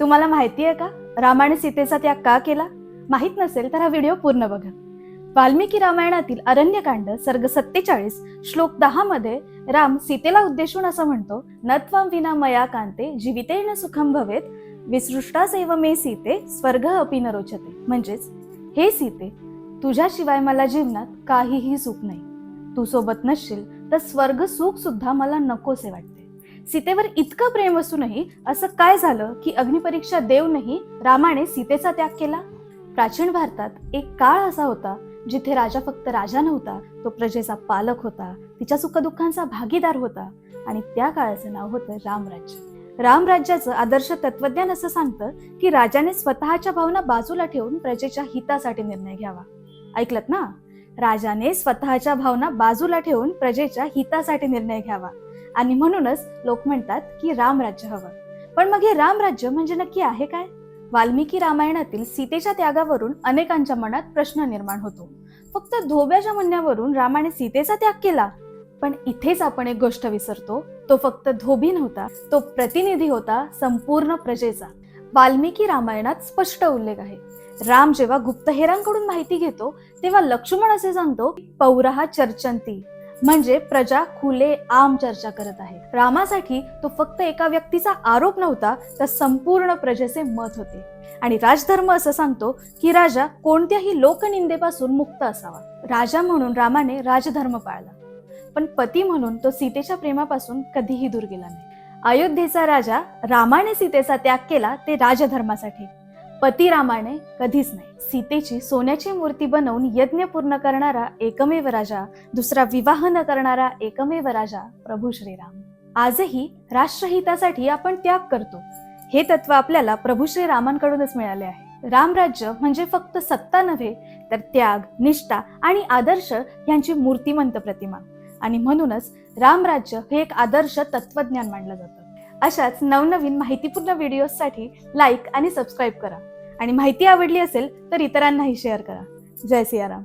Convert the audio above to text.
तुम्हाला माहिती आहे का? रामाने सीतेचा त्याग का केला? माहीत नसेल तर हा व्हिडिओ पूर्ण बघा. वाल्मिकी रामायणातील अरण्यकांड सर्ग सत्तेचाळीस श्लोक दहा मध्ये राम सीतेला उद्देशून असं म्हणतो नत्वाम विना मया कांते जीवितेन सुखम भवेत विसृष्टासेव मे सीते स्वर्ग अपि न रोचते. म्हणजेच हे सीते तुझ्याशिवाय मला जीवनात काहीही सुख नाही. तू सोबत नसशील तर स्वर्ग सुख सुद्धा मला नकोसे वाटते. सीतेवर इतकं प्रेम असूनही असं काय झालं की अग्निपरीक्षा देऊनही रामाने सीतेचा त्याग केला? प्राचीन भारतात एक काळ असा होता जिथे राजा फक्त राजा नव्हता तो प्रजेचा पालक होता तिच्या सुखदुःखांचा भागीदार होता आणि त्या काळाचं नाव होतं रामराज्य. रामराज्याचं आदर्श तत्वज्ञान असं सांगतं की राजाने स्वतःच्या भावना बाजूला ठेवून प्रजेच्या हितासाठी निर्णय घ्यावा. ऐकलत ना? राजाने स्वतःच्या भावना बाजूला ठेवून प्रजेच्या हितासाठी निर्णय घ्यावा. आणि म्हणूनच लोक म्हणतात की रामराज्य हवं. पण मग हे रामराज्य म्हणजे नक्की आहे काय? वाल्मिकी रामायणातील सीतेच्या त्यागावरून अनेकांच्या मनात प्रश्न निर्माण होतो. फक्त धोब्याच्या म्हणण्यावरून रामाने सीतेचा त्याग केला. पण इथेच आपण एक गोष्ट विसरतो तो फक्त धोबी नव्हता तो प्रतिनिधी होता संपूर्ण प्रजेचा. वाल्मिकी रामायणात स्पष्ट उल्लेख आहे. राम जेव्हा गुप्तहेरांकडून माहिती घेतो तेव्हा लक्ष्मण असे सांगतो पौराहा चर्चंती म्हणजे प्रजा खुले आम चर्चा करत आहे रामासाठी तो फक्त एका व्यक्तीचा आरोप नव्हता तर संपूर्ण प्रजेचे मत होते. आणि राजधर्म असं सांगतो की राजा कोणत्याही लोकनिंदेपासून मुक्त असावा. राजा म्हणून रामाने राजधर्म पाळला. पण पती म्हणून तो सीतेच्या प्रेमापासून कधीही दूर गेला नाही. अयोध्येचा राजा रामाने सीतेचा त्याग केला ते राजधर्मासाठी. पती रामाने कधीच नाही. सीतेची सोन्याची मूर्ती बनवून यज्ञ पूर्ण करणारा एकमेव राजा दुसरा विवाह न करणारा एकमेव राजा प्रभू श्रीराम. आजही राष्ट्रहितासाठी आपण त्याग करतो. हे तत्व आपल्याला प्रभू श्रीरामांकडूनच मिळाले आहे. रामराज्य म्हणजे फक्त सत्ता नव्हे तर त्याग निष्ठा आणि आदर्श यांची मूर्तिमंत प्रतिमा. आणि म्हणूनच रामराज्य हे एक आदर्श तत्वज्ञान मानलं जातं. अशाच नवनवीन माहितीपूर्ण व्हिडिओसाठी लाईक आणि सबस्क्राईब करा. आणि माहिती आवडली असेल तर इतरांनाही शेअर करा. जय सियाराम.